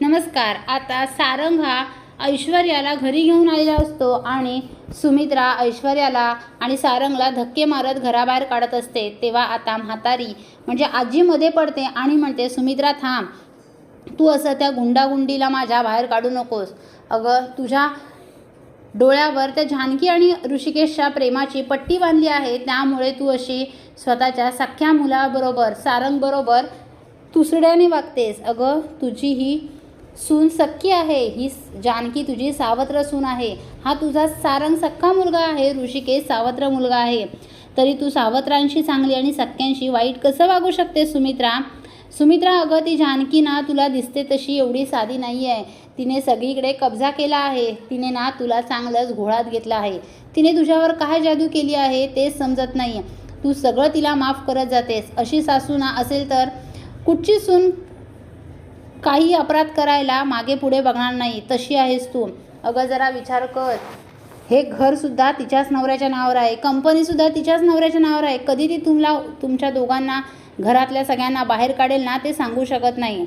नमस्कार आता सारंग हा ऐश्वर्याला घरी घेऊन आलेला असतो आणि सुमित्रा ऐश्वर्याला आणि सारंगला धक्के मारत घराबाहेर काढत असते. तेव्हा आता म्हातारी म्हणजे आजी मध्ये पडते आणि म्हणते सुमित्रा थांब. तू असं त्या गुंडागुंडीला माझ्या बाहेर काढू नकोस. अगं तुझ्या डोळ्यावर त्या जानकी आणि ऋषिकेशच्या प्रेमाची पट्टी बांधली आहे. त्यामुळे तू अशी स्वतःच्या सख्ख्या मुलाबरोबर सारंगबरोबर तुसड्याने वागतेस. अगं तुझी ही सून सख्खी आहे. ही जानकी तुझी सावत्र सून आहे. हा तुझा सारंग सख्खा मुलगा आहे. ऋषिकेश सावत्र मुलगा आहे. तरी तू सावत्रांशी चांगली आणि सख्यांशी वाईट कसं वागू शकते सुमित्रा? सुमित्रा अगं ती जानकी ना तुला दिसते तशी एवढी साधी नाही आहे तिने सगळीकडे कब्जा केला आहे. तिने ना तुला चांगलंच घोळात घेतला आहे. तिने तुझ्यावर काय जादू केली आहे तेच समजत नाही तू सगळं तिला माफ करत जातेस. अशी सासू ना असेल तर? कुठची सून? काही अपराध करायला मागे पुढे बघणार नाही. तशी आहेस तू. अगं जरा विचार कर. हे घरसुद्धा तिच्याच नवऱ्याच्या नावावर आहे. कंपनीसुद्धा तिच्याच नवऱ्याच्या नावावर आहे. कधी ती तुमला तुमच्या दोघांना घरातल्या सगळ्यांना बाहेर काढेल ना ते सांगू शकत नाही.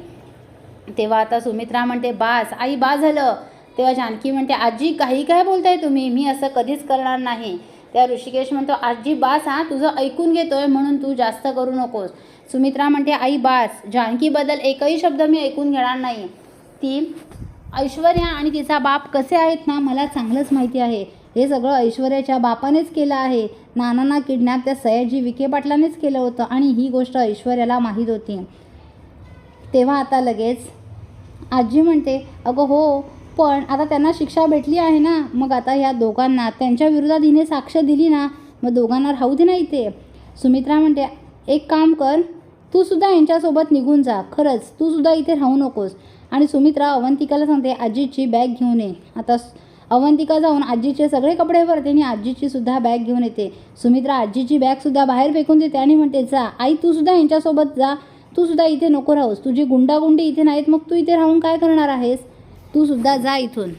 तेव्हा आता सुमित्रा म्हणते बास आई बा झालं. तेव्हा जानकी म्हणते आजी काही काय बोलताय तुम्ही? मी असं कधीच करणार नाही. त्या ऋषिकेश म्हणतो आजी बास हा तुझं ऐकून घेतोय म्हणून तू जास्त करू नकोस. सुमित्रा म्हणते आई बास जानकीबद्दल एकही शब्द मी ऐकून घेणार नाही. ती ऐश्वर्या आणि तिचा बाप कसे आहेत ना मला चांगलंच माहिती आहे. हे सगळं ऐश्वर्याच्या बापानेच केलं आहे. नानांना किडनॅप त्या सयाजी विखे पाटलानेच केलं होतं आणि ही गोष्ट ऐश्वर्याला माहीत होती. तेव्हा आता लगेच आजी म्हणते अगं हो पण आता त्यांना शिक्षा भेटली आहे ना. मग आता ह्या दोघांना त्यांच्या विरोधात हिने साक्ष दिली ना मग दोघांना राहू दे ना इथे. सुमित्रा म्हणते एक काम कर तू सुद्धा यांच्यासोबत निघून जा. खरंच तूसुद्धा इथे राहू नकोस. आणि सुमित्रा अवंतिकाला सांगते आजीची बॅग घेऊन ये. आता अवंतिका जाऊन आजीचे सगळे कपडे भरते आणि आजीची सुद्धा बॅग घेऊन येते. सुमित्रा आजीची बॅगसुद्धा बाहेर फेकून देते आणि म्हणते जा. आई तूसुद्धा यांच्यासोबत जा. तूसुद्धा इथे नको राहूस. तुझी गुंडागुंडी इथे नाहीत. मग तू इथे राहून काय करणार आहेस? तू सुद्धा जा इथून.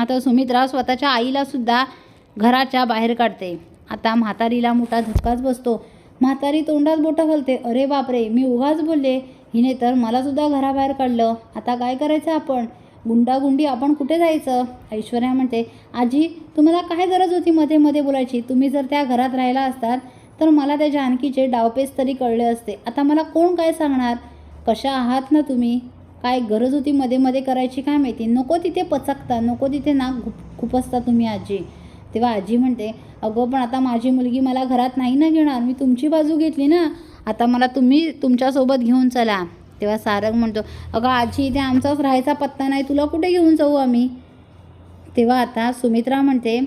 आता सुमित्रा स्वतःच्या आईलासुद्धा घराच्या बाहेर काढते. आता म्हातारीला मोठा धक्काच बसतो. म्हातारी तोंडात बोटं घालते. अरे बापरे मी उगाच बोलले हिने तर मला सुद्धा घराबाहेर काढलं. आता काय करायचं आपण? गुंडागुंडी आपण कुठे जायचं? ऐश्वर्या म्हणते आजी तुम्हाला काय गरज होती मध्ये मध्ये बोलायची? तुम्ही जर त्या घरात राहिला असतात तर मला त्या जानकीचे डावपेच तरी कळले असते. आता मला कोण काय सांगणार? कशा आहात ना तुम्ही? काय गरज होती मध्ये मध्ये करायची काय माहिती? नको तिथे पचकता नको तिथे नाक खुपसता तुम्ही आजी. तेव्हा आजी म्हणते अगं पण आता माझी मुलगी मला घरात नाही ना घेणार मी तुमची बाजू घेतली ना. आता मला तुम्ही तुमच्यासोबत घेऊन चला. तेव्हा सारंग म्हणतो अगं आजी इथे आमचाच राहायचा पत्ता नाही तुला कुठे घेऊन जाऊ आम्ही? तेव्हा आता सुमित्रा म्हणते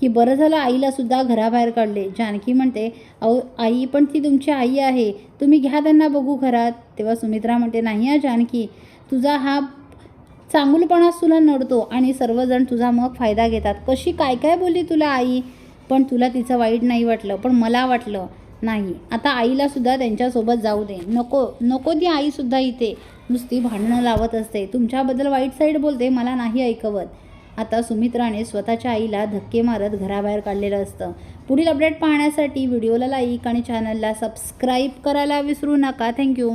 की बरं झालं आईला सुद्धा घराबाहेर काढले. जानकी म्हणते अहो आई पण ती तुमची आई आहे तुम्ही घ्या त्यांना बघू घरात. तेव्हा सुमित्रा म्हणते नाही हा जानकी तुझा हा चांगुलपणाच तुला नडतो आणि सर्वजण तुझा मग फायदा घेतात. कशी काय काय बोलली तुला आई? पण तुला तिचं वाईट नाही वाटलं पण मला वाटलं नाही. आता आईला सुद्धा त्यांच्यासोबत जाऊ दे. नको नको ती आईसुद्धा इथे. नुसती भांडणं लावत असते. तुमच्याबद्दल वाईट साईड बोलते मला नाही ऐकवत. आता सुमित्राने स्वतःच्या आईला धक्के मारत घराबाहेर काढलेलं असतं. पुढील अपडेट पाहण्यासाठी व्हिडिओला लाईक आणि चॅनलला सबस्क्राईब करायला विसरू नका. थँक्यू.